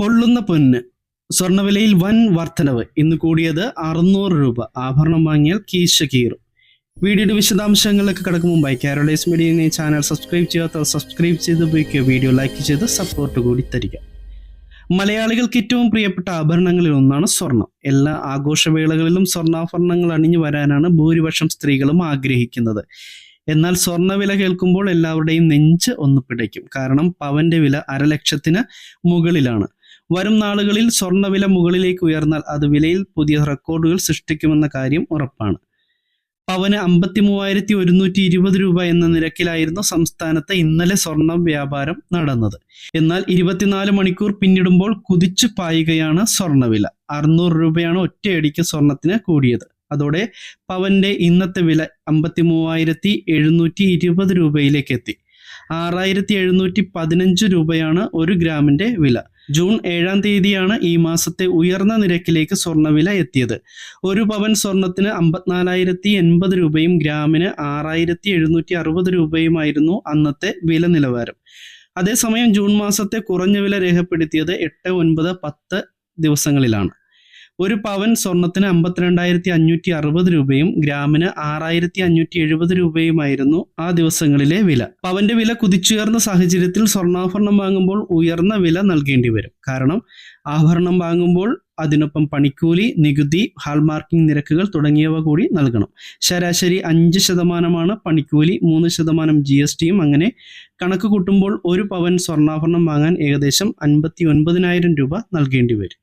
പൊള്ളുന്ന പൊന്ന്. സ്വർണവിലയിൽ വൻ വർധനവ്. ഇന്ന് കൂടിയത് അറുന്നൂറ് രൂപ. ആഭരണം വാങ്ങിയാൽ കീശ കീറും. വീഡിയോയുടെ വിശദാംശങ്ങളിലേക്ക് കടക്കും മുമ്പായി കാരോളൈസ് മീഡിയ ചാനൽ സബ്സ്ക്രൈബ് ചെയ്യാത്തവർ സബ്സ്ക്രൈബ് ചെയ്ത് ഉപയോഗിക്കുക. വീഡിയോ ലൈക്ക് ചെയ്ത് സപ്പോർട്ട് കൂടി തരിക. മലയാളികൾക്ക് ഏറ്റവും പ്രിയപ്പെട്ട ആഭരണങ്ങളിൽ ഒന്നാണ് സ്വർണം. എല്ലാ ആഘോഷവേളകളിലും സ്വർണാഭരണങ്ങൾ അണിഞ്ഞു വരാനാണ് ഭൂരിപക്ഷം സ്ത്രീകളും ആഗ്രഹിക്കുന്നത്. എന്നാൽ സ്വർണവില കേൾക്കുമ്പോൾ എല്ലാവരുടെയും നെഞ്ച് ഒന്ന് പിടയ്ക്കും. കാരണം പവന്റെ വില അരലക്ഷത്തിന് മുകളിലാണ്. വരും നാളുകളിൽ സ്വർണവില മുകളിലേക്ക് ഉയർന്നാൽ അത് വിലയിൽ പുതിയ റെക്കോർഡുകൾ സൃഷ്ടിക്കുമെന്ന കാര്യം ഉറപ്പാണ്. പവന് അമ്പത്തി മൂവായിരത്തി ഒരുന്നൂറ്റി ഇരുപത് രൂപ എന്ന നിരക്കിലായിരുന്നു സംസ്ഥാനത്ത് ഇന്നലെ സ്വർണം വ്യാപാരം നടന്നത്. എന്നാൽ ഇരുപത്തിനാല് മണിക്കൂർ പിന്നിടുമ്പോൾ കുതിച്ചു പായുകയാണ് സ്വർണവില അറുന്നൂറ് രൂപയാണ് ഒറ്റയടിക്ക് സ്വർണത്തിന് കൂടിയത്. അതോടെ പവന്റെ ഇന്നത്തെ വില അമ്പത്തി മൂവായിരത്തി എഴുന്നൂറ്റി ഇരുപത് രൂപയിലേക്ക് എത്തി. ആറായിരത്തി എഴുന്നൂറ്റി പതിനഞ്ച് രൂപയാണ് ഒരു ഗ്രാമിന്റെ വില. ജൂൺ ഏഴാം തീയതിയാണ് ഈ മാസത്തെ ഉയർന്ന നിരക്കിലേക്ക് സ്വർണവില എത്തിയത്. ഒരു പവൻ സ്വർണത്തിന് അമ്പത്തിനാലായിരത്തി എൺപത് രൂപയും ഗ്രാമിന് ആറായിരത്തി എഴുന്നൂറ്റി അറുപത് രൂപയുമായിരുന്നു അന്നത്തെ വില നിലവാരം. അതേസമയം ജൂൺ മാസത്തെ കുറഞ്ഞ വില രേഖപ്പെടുത്തിയത് എട്ട് ഒൻപത് പത്ത് ദിവസങ്ങളിലാണ്. ഒരു പവൻ സ്വർണത്തിന് അമ്പത്തിരണ്ടായിരത്തി അഞ്ഞൂറ്റി അറുപത് രൂപയും ഗ്രാമിന് ആറായിരത്തി അഞ്ഞൂറ്റി എഴുപത് രൂപയുമായിരുന്നു ആ ദിവസങ്ങളിലെ വില. പവന്റെ വില കുതിച്ചുയർന്ന സാഹചര്യത്തിൽ സ്വർണാഭരണം വാങ്ങുമ്പോൾ ഉയർന്ന വില നൽകേണ്ടി വരും. കാരണം ആഭരണം വാങ്ങുമ്പോൾ അതിനൊപ്പം പണിക്കൂലി നികുതി ഹാൾമാർക്കിംഗ് നിരക്കുകൾ തുടങ്ങിയവ കൂടി നൽകണം. ശരാശരി അഞ്ച് ശതമാനമാണ് പണിക്കൂലി മൂന്ന് ശതമാനം ജി എസ് ടിയും അങ്ങനെ കണക്ക് കൂട്ടുമ്പോൾ ഒരു പവൻ സ്വർണാഭരണം വാങ്ങാൻ ഏകദേശം അൻപത്തി ഒൻപതിനായിരം രൂപ നൽകേണ്ടി വരും.